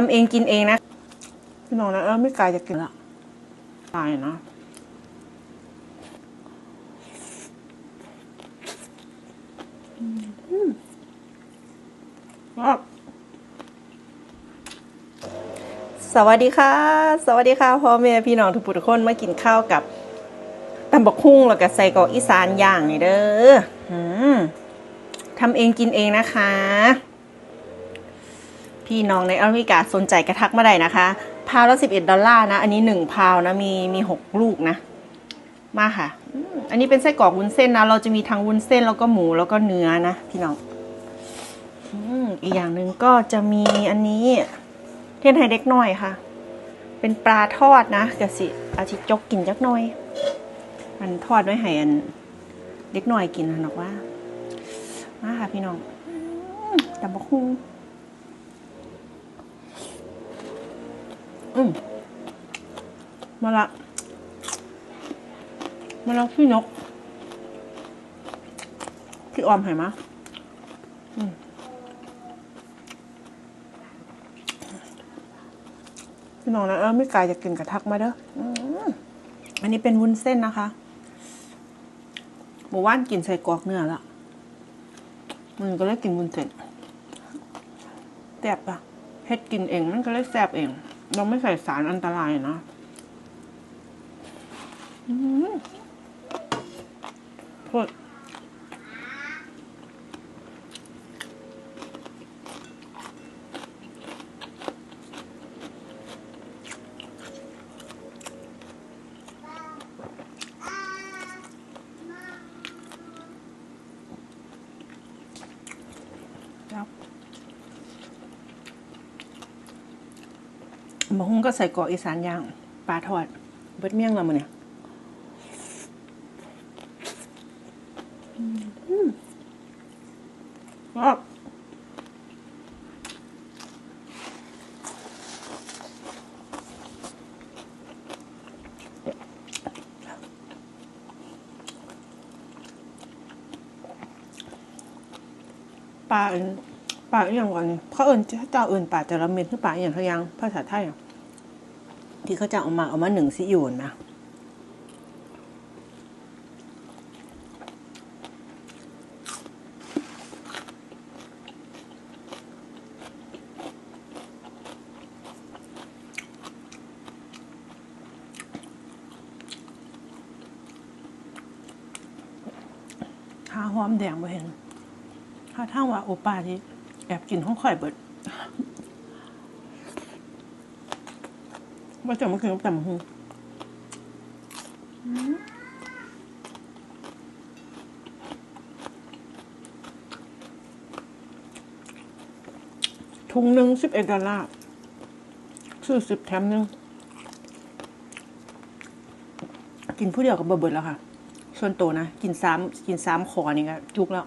ทำเองกินเองนะพี่น้องนะเออไม่กลายจะกินละตายนะอืมอะสวัสดีค่ะ สวัสดีค่ะพ่อแม่พี่น้องทุกผู้ทุกคนมากินข้าวกับตำบักหุ่งแล้วก็ใส่กรอกอีสานย่างนี่เด้อทำเองกินเองนะคะ พี่น้องในอเมริกาสนใจกระทักมาได้นะคะ พาวละสิบเอ็ดดอลลาร์นะ อันนี้หนึ่งพาวนะ มีมีหกลูกนะ มาค่ะ อันนี้เป็นไส้กรอกวุ้นเส้นนะ เราจะมีทั้งวุ้นเส้นแล้วก็หมูแล้วก็เนื้อนะ พี่น้องอีกอย่างหนึ่งก็จะมีอันนี้ เทียนไฮเด็กน้อยค่ะ เป็นปลาทอดนะกะสิอาชิจกกินจักหน่อย มันทอดไว้ให้อันเด็กน้อยกินนะนอกว่า มาค่ะพี่น้องอืมตำบักหุ่ง อืมมาละมาละพี่นก พี่ออมเห็นไหมยอืมพี่น้องนะเออไม่กลจะกินกระทักมาเด้ออันนี้เป็นวุ้นเส้นนะคะหมู่ว่านกินใส่กรอกเนื้อละมันก็เลยกินวุ้นเส้นแซ่บปะเฮ็ดกินเองมันก็เลยแซ่บเอง เราไม่ใส่สารอันตรายนะอืมโทษครั บะฮุ่งก็ใส่เกาะอีสานย่างปลาทอดเบิดเมี่ยงเรามาเนี่ยอืมครับปลาอื่น ปลาอหย่างก่อนนี่เขาเอื่นเจ้าเอื่นปลาแต่ละเม็ดคือปลาอหย่างเขายังภาษาไทยที่เขาจะเอามาเอามาหนึ่งซิอยู่นะขาหอมแดงบ่เห็นข้าท่างว่าโอปาที่ แอบกินห้องข่อยเบิดว่าจะมากินกับตำบักหูถุงหนึ่งสิบเอ็ดดอลลาร์ซื้อสิบแถมหนึ่งกินผู้เดียวกับเบิร์ดแล้วค่ะ ส่วนโตวนะ กินสามกินสามขอนี่ก็จุกแล้ว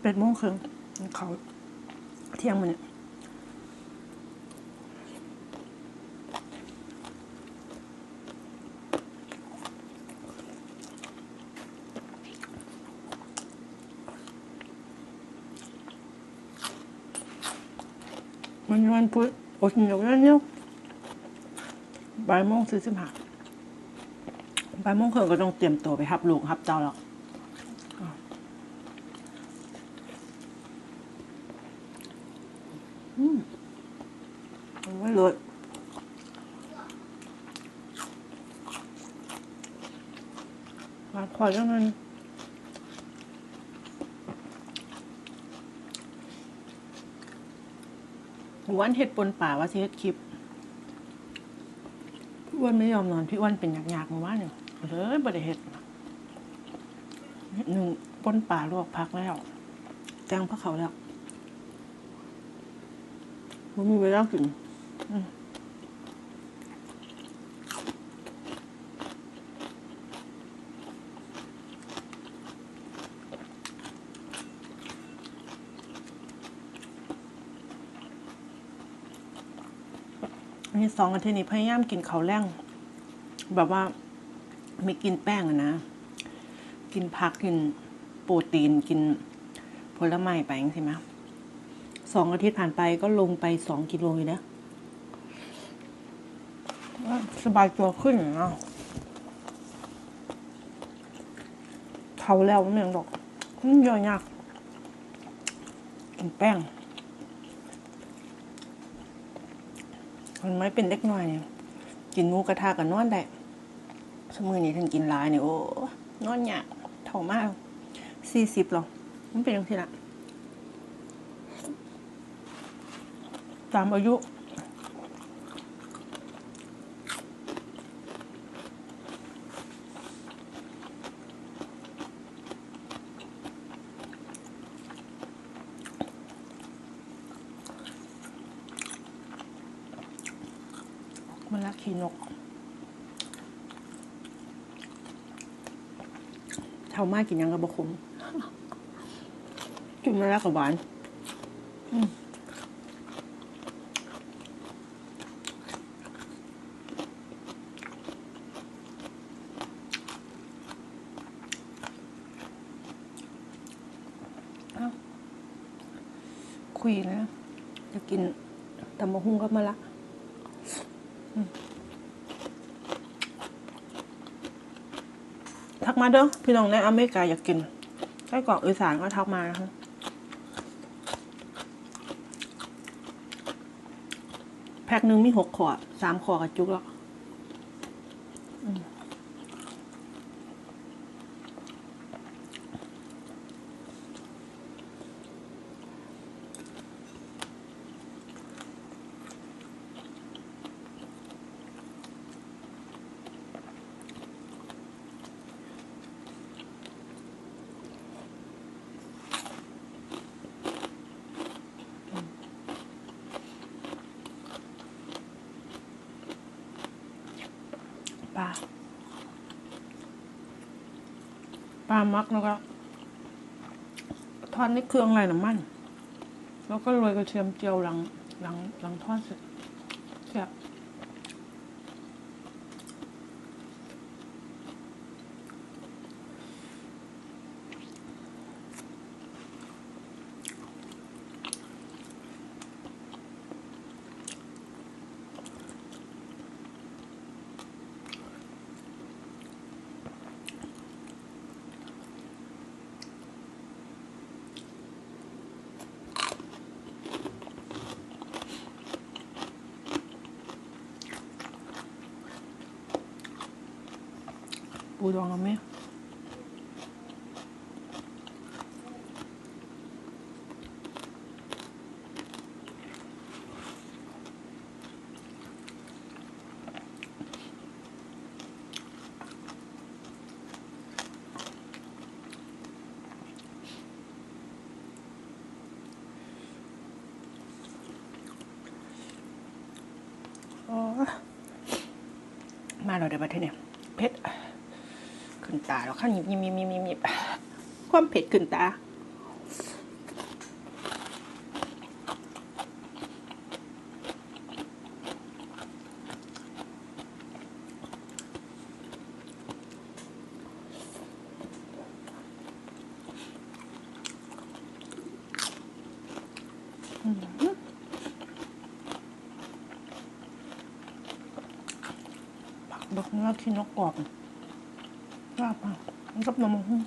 เป็ดโมงครึ่งเขาเที่ยงมันเนี่ยมันวันพุธอดอยู่แล้วเนี่ยบ่ายโมงสี่สิบห้าบ่ายโมงครึ่งก็ต้องเตรียมตัวไปรับลูกรับเจ้าแล้ว หวานขอจังเลยวันเห็ดปนป่าว่าเฮ็ดคลิปพี่อ้นไม่ยอมนอนพี่วันเป็นหยากๆมาว่าเนี่ยเลยบริเห็ดหนึ่งปนป่าลวกพักแล้วแตงพระเขาแล้วมันมีเวลากินอืม อันสองอาทิตย์นี้พยายามกินข้าวแรงแบบว่าไม่กินแป้งนะ กินผักกินโปรตีนกินผลไม้ไปใช่ไหมสองอาทิตย์ผ่านไปก็ลงไปสองกิโลเลยนะสบายตัวขึ้นเนาะเขาแล้วไม่ยังดอกมันย่อยยากกินแป้ง มันไม่เป็นเล็กน้อยเนี่ยกินมูกระทะกับนอนได้สมือนี้ท่านกินหลายเนี่ยโอ้นอนยากเท่ามากสี่สิบหรอมันเป็นยังไงล่ะตามอายุ มันละขี้นก เท่ามากกินยังกับบะคมกินมแล้วกับหวานคุยนะจะกินตำมะฮุ่งก็มาละ ทักมาเด้อพี่น้องในอเมริกาอยากกินไส้กรอกอีสานก็ทักมานะคะแพ็คหนึ่งมีหกขอดสามขอดกับจุกแล้ว ปลามักแล้วก็ทอดในเครื่องไรน้ำมัน แล้วก็โรยกระเทียมเจียวหลังหลังหลังทอดเสร็จแซ่บ ปูดองกับแม่โอ้มาเราเดี๋ยวมาเท่เนี่ยเผ็ด ขึ้นตาแล้วข้างหยิบหยิบหยิบหยิบยิบความเผ็ดขึ้นตาผักดอกเนื้อที่นกกรอบาบมามันกับนมหุ้ง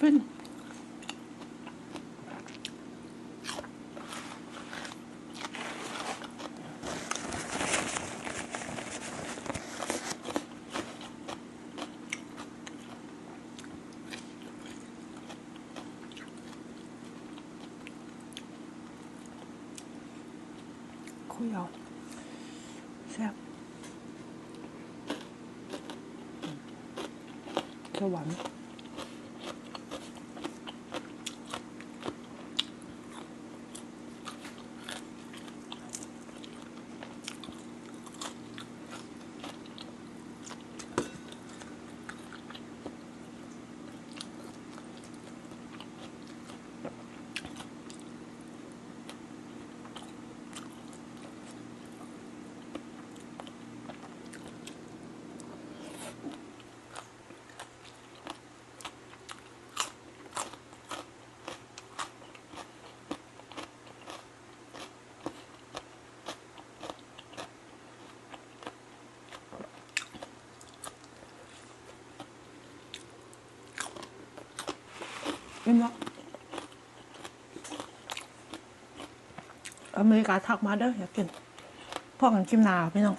ฟินคุยเอาแซ่บ เขี ยวหวานอิ่มแล้วอเมริกาทักมาเด้ออยากกินพวกกันกิมนาพี่น้อง